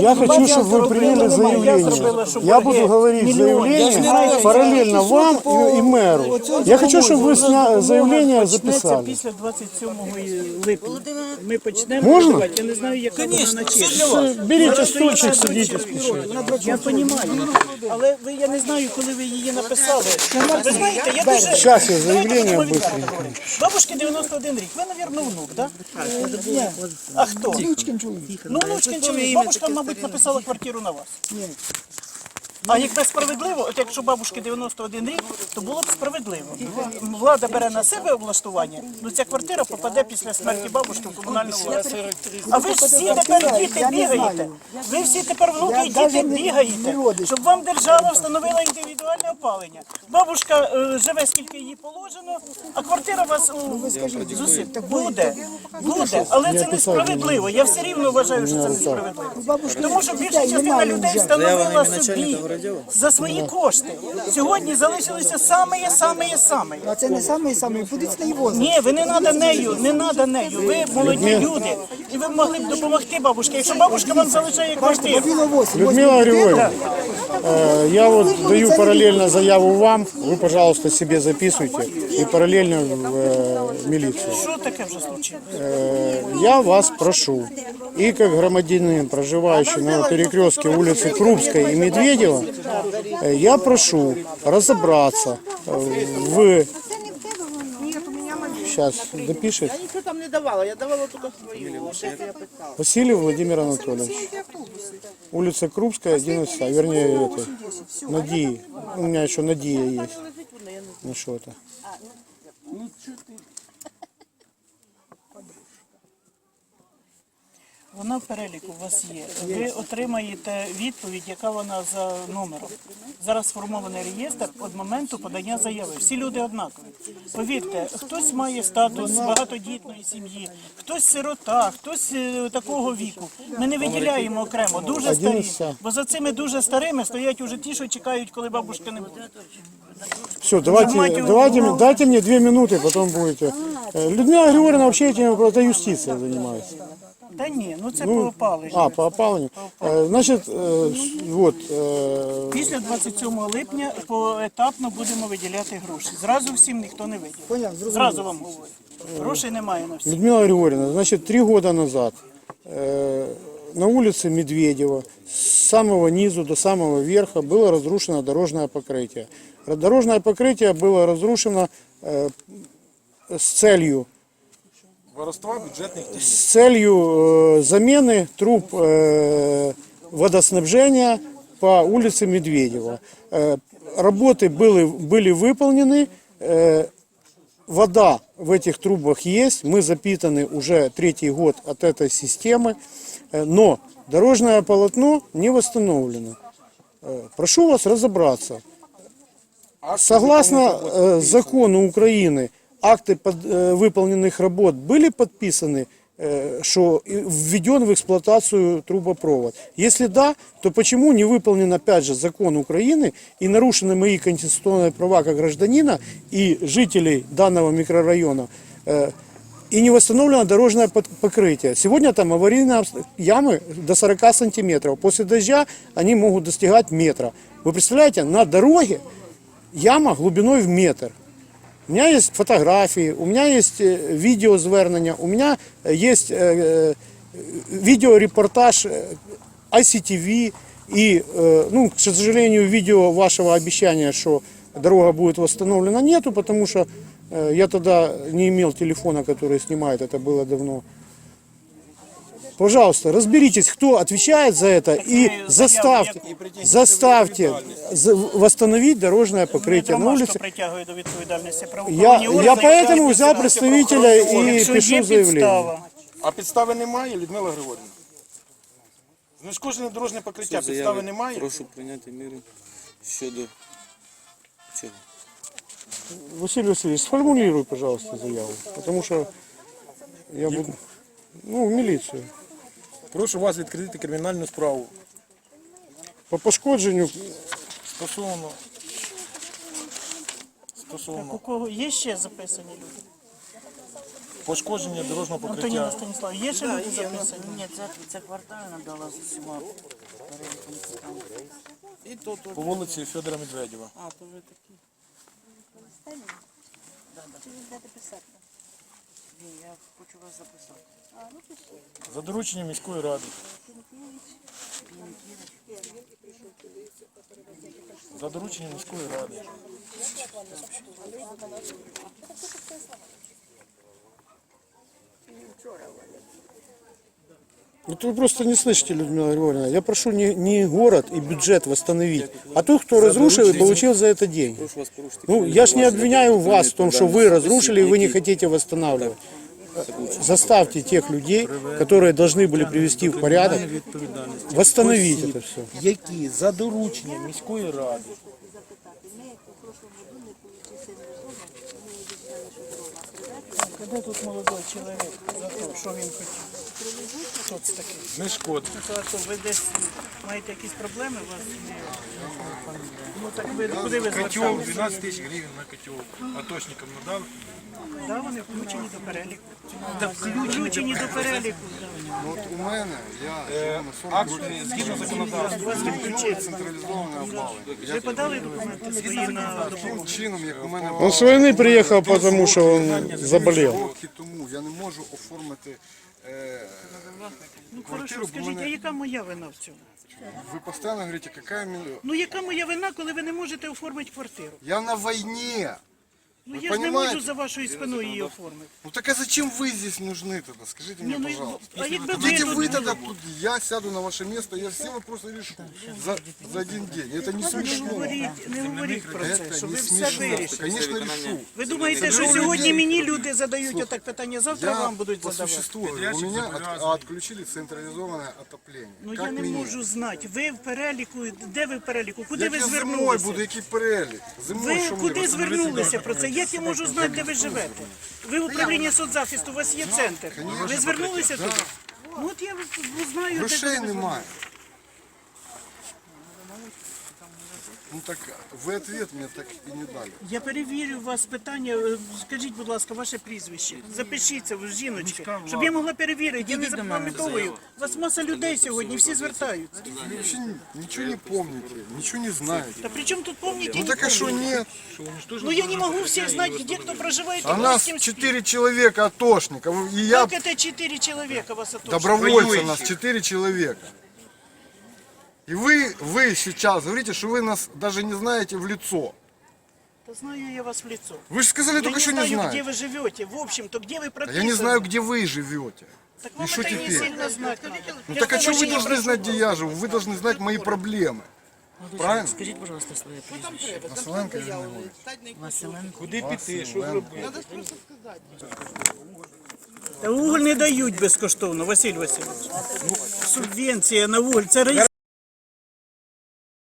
Я хочу, чтобы вы приняли заявление. Я буду говорить заявление параллельно вам и, и мэру. Я хочу, чтобы вы сня... заявление Почнеться записали. після 27 липня. Ми почнемо Можна? подавати. Я не знаю, яка вона наче. Берите стульчик, сидите, спешите. Я розумію. Але ви, я не знаю, коли ви її написали. Ви знаєте, я дуже... Сейчас я заявление Давайте быстренько. Бабушки 91 рік. Ви, мабуть, внук, так? Да? А хто? Внучкин чоловік. Ну, внучкин чоловік. Бабушка, мабуть, написала квартиру на вас. А якби справедливо, от якщо бабушки 91 рік, то було б справедливо. Влада бере на себе облаштування, ну ця квартира попаде після смерті бабушки в комунальну власність. А ви ж всі тепер діти бігаєте. Ви всі тепер внуки і діти бігаєте, щоб вам держава встановила індивідуальне опалення. Бабушка е, живе скільки їй положено, а квартира у вас у зусім буде. Буде, але це несправедливо. Я все рівно вважаю, що це несправедливо. Тому що більша частина людей встановила собі за свої кошти. Сьогодні залишилися саме, саме, саме. А це не саме саме, будуть на його. Ні, ви не треба нею, не треба нею. Ви молоді люди. І ви могли б допомогти бабушці. Якщо бабушка вам залишає квартиру. Біло 8. Людмила Григорьевна, э, я вот даю параллельно заяву вам, вы, пожалуйста, себе записывайте и параллельно в э, милицию. Що таке вже случилось? Э, Я вас прошу, и как громадянин, проживающий на перекрестке улицы Крупской и Медведева, э, я прошу разобраться э, в... Сейчас допишет. Я нічого там не давала, я давала тільки свої. От я писала. Васильев Владимир Анатольевич. Улица Крупская, 11, а вернее, это, Надии. У меня еще Надия есть. Ну что это? Вона в переліку у вас є. Ви отримаєте відповідь, яка вона за номером. Зараз сформований реєстр від моменту подання заяви. Всі люди однакові. Повірте, хтось має статус багатодітної сім'ї, хтось сирота, хтось е, такого віку. Ми не виділяємо окремо, дуже старі. Бо за цими дуже старими стоять уже ті, що чекають, коли бабушки не буде. Все, давайте, Нажимайте давайте, угол. дайте мне две минуты, потом будете. Э, Людмила Григорьевна вообще этим просто юстиция занимается. Та ні, ну це по опаленню. А, по опалению. Э, Значит, э, с- вот, э, Після 27 липня поетапно будемо виділяти гроші. Зразу всім ніхто не виділить. Поняв, зрозумів. Зразу вам говорю. Грошей немає на всіх. Людмила Григорьевна, значит, три года назад э, на улице Медведева с самого низу до самого верха было разрушено дорожное покрытие. Дорожное покрытие было разрушено э, с целью Воровства бюджетних с целью э, замены труб э, водоснабжения по улице Медведева. Э, работы были, были выполнены, э, вода в этих трубах есть, мы запитаны уже третий год от этой системы, э, но дорожное полотно не восстановлено. Э, Прошу вас разобраться. Согласно э, закону Украины, акты под- э, выполненных работ были подписаны, э, что и введен в эксплуатацию трубопровод? Если да, то почему не выполнен опять же закон Украины и нарушены мои конституционные права как гражданина и жителей данного микрорайона? э, и не восстановлено дорожное под- покрытие. Сегодня там аварийные обс- ямы до 40 сантиметров. После дождя они могут достигать метра. Вы представляете, на дороге яма глубиной в метр. У меня есть фотографии, у меня есть э, видеозвернення, у меня э, есть э, э, видеорепортаж э, ICTV и, э, ну, к сожалению, видео вашего обещания, что дорога будет восстановлена, нету, потому что э, я тогда не имел телефона, который снимает, это было давно. Пожалуйста, разберитесь, кто отвечает за это и заяву заставьте, яку? заставьте за- восстановить дорожное покрытие на Ромашко улице. притягує до відповідальності Я, правоохоронні я органи. поэтому взял представителя и Якщо пишу є заявление. підстава, А підстави немає, Людмила Григорівна? Знешкоджене дорожнє покриття, підстави Заяви немає. Прошу прийняти міри щодо чого. Василий Васильевич, сформулируй, пожалуйста, заяву, потому что я буду, ну, в милицию. Прошу вас відкрити кримінальну справу По пошкодженню, стосовно. у Стосовно. кого є ще записані люди? Пошкодження дорожнього Антоніна покриття. Станіслав, є ще люди записані? Ні, це, це квартальна дала з усіма переліком питань. І то, то. По вулиці Федора Медведєва. А, то ви такі. Ні, я хочу вас записати. За дорученням міської ради. За дорученням міської ради. Вот вы просто не слышите, Людмила Григорьевна. Я прошу не, не город и бюджет восстановить, а тот, кто разрушил и получил за это деньги. Прошу вас порушити. Ну, я ж не обвиняю вас в том, что вы разрушили и вы не хотите восстанавливать. Заставьте тех людей, которые должны были привести в порядок, восстановить это все. Які за дорученням міської ради Де тут молодий чоловік за те, що він хотів? Хто це такий? не шкода. Ви десь маєте якісь проблеми у вас? Ну так ви куди ви Котел, зверталися? 12 тисяч гривень на котел. Аточникам надали. Да, вони включені до переліку. Да, включені до переліку. От у мене я живу на групі, згідно законодавства. Вас відключили. централізоване опалення. Ви подали документи свої на допомогу? Таким чином, як у мене Он с войны приехал, потому что он заболел. роки тому я не можу оформити е, Ну квартиру, хорошо, бо скажіть, а мене яка моя вина в цьому? ви постійно говорите, яка мені... Ну яка моя вина, коли ви не можете оформити квартиру? Я на війні. Ну Ви я ж не понімаєте? можу за вашою спиною її оформити. Ну так а зачем вы здесь нужны тогда? Скажите Ні, мне, ну, пожалуйста. а якби ви Идите тут вы тогда тут, я сяду на ваше место, я все вопросы решу за, за один день. Это не не смешно. говоріть, не говоріть про це, Это що не ви все смешно. вирішите. Конечно, решу. Ви думаєте, що Це сьогодні людей. мені люди задають отак питання, завтра Я вам будуть по задавати? существу, говорю, у меня от- а, отключили централизованное отопление. Ну как я не минимум. можу знати. Ви в переліку, де ви в переліку? Куди Як ви я зимой звернулися? буду, який перелік? Зимою Ви що мені куди робити? звернулися про це? Як я можу знати, де ви живете? Ви в управлінні соцзахисту, у вас є центр. Ви звернулися туди? Ну от я знаю, де Грошей ви немає. Ну так ви ответ мені так і не дали. Я перевірю у вас питання. е, Скажіть, будь ласка, ваше прізвище. Запишіться в жіночки, щоб я могла перевірити. Я не запам'ятовую. У вас маса людей сьогодні, всі звертаються. Ви взагалі нічого не помните, нічого не знаєте. Та при чому тут помните? Ну так а що ні? Ну я не могу всех знать, где кто проживает. А нас с кем спит. чотири чоловіка атошників, і я Как это четыре человека вас отошли? добровольцев нас чотири чоловіка. И вы, вы сейчас говорите, что вы нас даже не знаете в лицо. Да знаю я вас в лицо. Вы же сказали Я только не что не знаю, где знаете. вы живете. В общем-то, где вы А прописаны. я не знаю, где вы живете. Так вам И что это не теперь? сильно знать надо. Ну Я так а ж что вы вообще не должны прошу. знать, где я живу? Вы должны знать мои проблемы. Правильно? Скажіть, будь ласка, своє прізвище. Василенко Ірина Григорівна. Василенко. Куди піти? Що зробити? Та уголь не дають безкоштовно, Василь Васильович. Субвенція на уголь. Це